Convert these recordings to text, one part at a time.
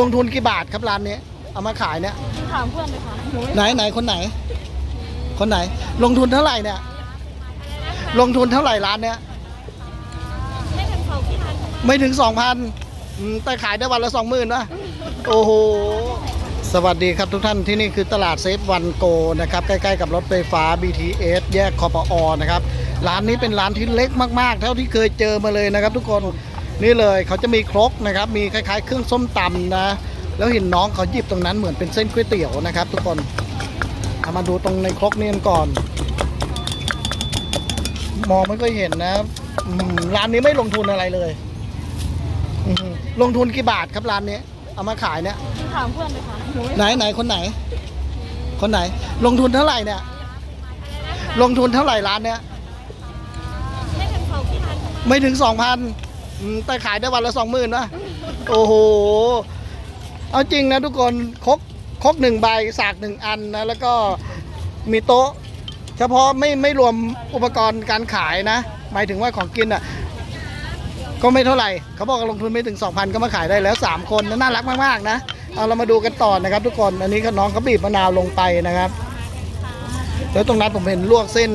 ลงทุนกี่บาทครับร้านนี้ เอามาขายเนี่ย ถามเพื่อนเลยค่ะหนูไม่ไหนไหนคนไหน คนไหน ลงทุนเท่าไหร่เนี่ย ลงทุนเท่าไหร่ร้านเนี้ยไม่ถึงเขาที่ทานไม่ถึงสองพันแต่ขายได้วันละสองหมื่นนะโอ้โห สวัสดีครับทุกท่านที่นี่คือตลาดเซฟวันโกนะครับ ใกล้ๆกับรถไฟฟ้า BTS แยกคอปอนะครับ ร้านนี้เป็นร้านที่เล็กมากๆ เท่าที่เคยเจอมาเลยนะครับทุกคน นี่เลยเขาจะมีครกนะครับ มีคล้ายๆ เครื่องส้มตำนะ แล้วเห็นน้องเขาหยิบตรงนั้นเหมือนเป็นเส้นก๋วยเตี๋ยวนะครับ ทุกคนเอามาดูตรงในครกนี่กันก่อน มองไม่ค่อยเห็นนะอืมร้านนี้ไม่ลงทุนอะไรเลยอืมลงทุนกี่บาทครับร้านนี้ เอามาขายเนี่ยถามเพื่อนเลยค่ะหนูไม่ไหนไหนคนไหน คนไหน ลงทุนเท่าไหร่เนี่ย ลงทุนเท่าไหร่ร้านเนี้ยไม่ถึงเขาที่ทานไม่ถึงสองพัน แต่ขายได้วันละสองหมื่นนะโอ้โห เอาจริงนะทุกคนครกครกหนึ่งใบสากหนึ่งอันนะแล้วก็มีโต๊ะ เฉพาะไม่ไม่รวมอุปกรณ์การขายนะ หมายถึงว่าของกินอะ ก็ไม่เท่าไหร่ เขาบอกว่าลงทุนไม่ถึง 2,000 ก็มาขายได้แล้ว 3 คนนะน่ารักมาก ๆ นะเอาเรามาดูกันต่อนะครับ ทุกคนอันนี้ก็น้องเขาบีบมะนาวลงไปนะครับ แล้วตรงนั้นผมเห็นลวกเส้น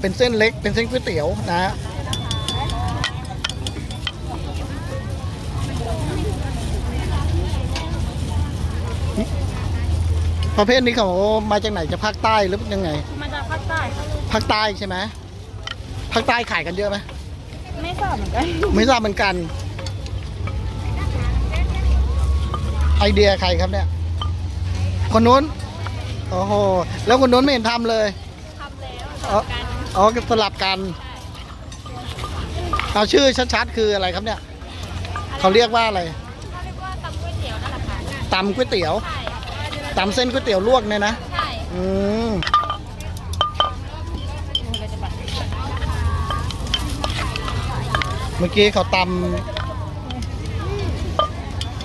เป็นเส้นเล็กเป็นเส้นก๋วยเตี๋ยวนะ ประเภทนี้เขามาจากไหนจะภาคใต้หรือยังไง มาจากภาคใต้ค่ะภาคใต้ใช่ไหมภาคใต้ขายกันเยอะไหมไม่ทราบเหมือนกันไม่ทราบเหมือนกัน ไอเดียใครครับเนี่ย คนนู้นโอ้โหแล้วคนนู้นไม่เห็นทำเลยทำแล้วอ๋ออ๋อสลับกันเอาชื่อชัดๆคืออะไรครับเนี่ย เขาเรียกว่าอะไรเขาเรียกว่าตำก๋วยเตี๋ยวนั่นแหละค่ะตำก๋วยเตี๋ยวใช่ ตำเส้นก๋วยเตี๋ยวลวกเนี่ยนะ ใช่อืมเมื่อกี้เขาตำ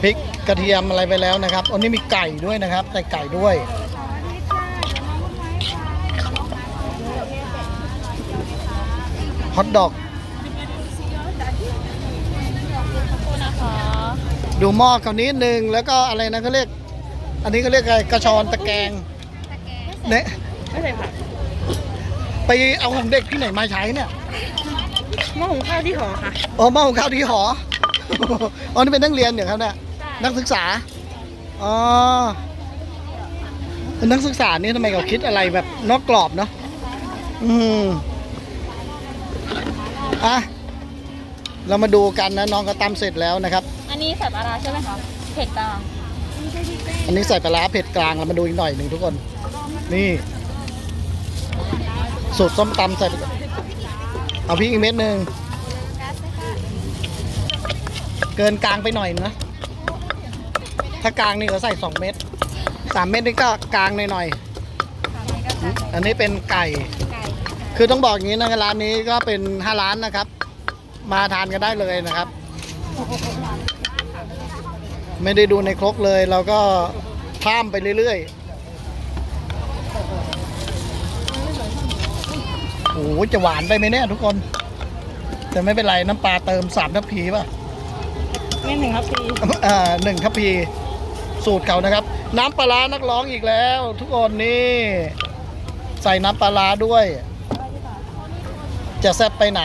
พริกกระเทียมอะไรไปแล้วนะครับอันนี้มีไก่ด้วยนะครับ ใส่ไก่ด้วย ฮอทดอกขอบคุณนะคะดูหม้อเขานิดนึง แล้วก็อะไรนะเขาเรียก อันนี้เขาเรียกอะไรกระชอนตะแกรงเนี่ยไม่ใช่ผักไปเอาของเด็กที่ไหนมาใช้เนี่ยหม้อหุงข้าวที่หอค่ะอ๋อหม้อของข้าวที่หออ๋อนี่เป็นนักเรียนเหรอครับเนี่ยนักศึกษาอ๋อเป็นนักศึกษานี่ทำไมเขาคิดอะไรแบบนอกกรอบเนาะอืมอะเรามาดูกันนะน้องก็ตำเสร็จแล้วนะครับ อันนี้ใส่ปลาร้าใช่ไหมคะเผ็ดกลาง อันนี้ใส่ปลาร้าเผ็ดกลางเรามาดูอีกหน่อยหนึ่งทุกคน นี่ สูตรส้มตำใส่ เอาพริกอีกเม็ดหนึ่งเกินกลางไปหน่อยนะ ถ้ากลางนี่ก็ใส่สองเม็ดสามเม็ดนี่ก็กลางหน่อยๆอันนี้เป็นไก่ไก่คือต้องบอกอย่างนี้นะร้านนี้ก็เป็นห้าร้านนะครับ มาทานกันได้เลยนะครับ ไม่ได้ดูในครกเลย เราก็ข้ามไปเรื่อยๆโอ้โหจะหวานไปไหมเนี่ยทุกคน แต่ไม่เป็นไรน้ำปลาเติมสามทัพพีป่ะไม่หนึ่งครับพี่อ่าหนึ่งทัพพีสูตรเขานะครับ น้ำปลาร้านักร้องอีกแล้ว ทุกคนนี่ใส่น้ำปลาร้าด้วย จะแซ่บไปไหน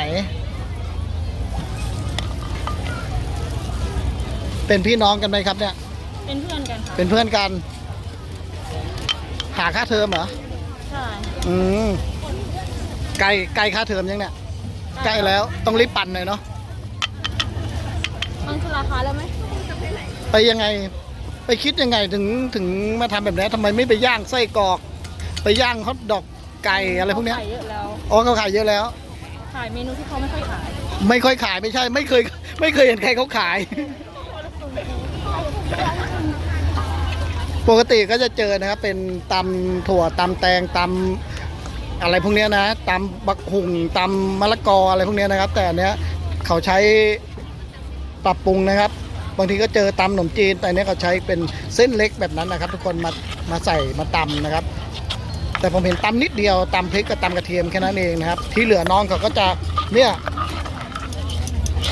เป็นพี่น้องกันไหมครับเนี่ย เป็นเพื่อนกันค่ะเป็นเพื่อนกัน หาค่าเทอมเหรอ ใช่อืมใกล้ใกล้ค่าเทอมยังเนี่ย ใกล้แล้วต้องรีบปั่นหน่อยเนาะมันคือราคาแล้วไหมไปยังไง ไปคิดยังไงถึงถึงมาทำแบบนี้ทำไมไม่ไปย่างไส้กรอก ไปย่างฮอทดอกไก่อะไรพวกเนี้ยขายเยอะแล้ว อ๋อเขาขายเยอะแล้ว ขายเมนูที่เขาไม่ค่อยขาย ไม่ค่อยขายไม่ใช่ ไม่เคย ไม่เคยเห็นใครเขาขาย ปกติก็จะเจอนะครับ เป็นตำถั่วตำแตงตำอะไรพวกเนี้ยนะตำบักหุ่งตำมะละกออะไรพวกเนี้ยนะครับ แต่อันเนี้ยเขาใช้ปรับปรุงนะครับ บางทีก็เจอตำขนมจีน แต่อันเนี้ยเขาใช้เป็นเส้นเล็กแบบนั้นนะครับ ทุกคนมามาใส่มาตำนะครับ แต่ผมเห็นตำนิดเดียวตำพริกกับตำกระเทียมแค่นั้นเองนะครับ ที่เหลือน้องเขาก็จะเนี่ย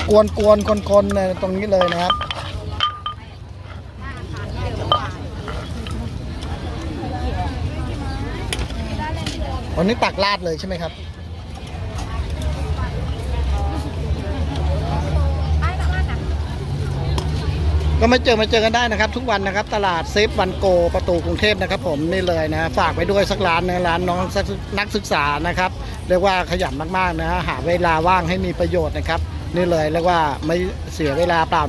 กวนกวนคนคนๆตรงนี้เลยนะครับ วันนี้ตักราดเลยใช่ไหมครับก็มาเจอมาเจอกันได้นะครับ ทุกวันนะครับ ตลาดเซฟวันโกประตูกรุงเทพนะครับ ผมนี่เลยนะฝากไปด้วยสักร้านนะร้านน้องนักศึกษานะครับ เรียกว่าขยันมากๆนะหาเวลาว่างให้มีประโยชน์นะครับ นี่เลยเรียกว่าไม่เสียเวลาเปล่านะ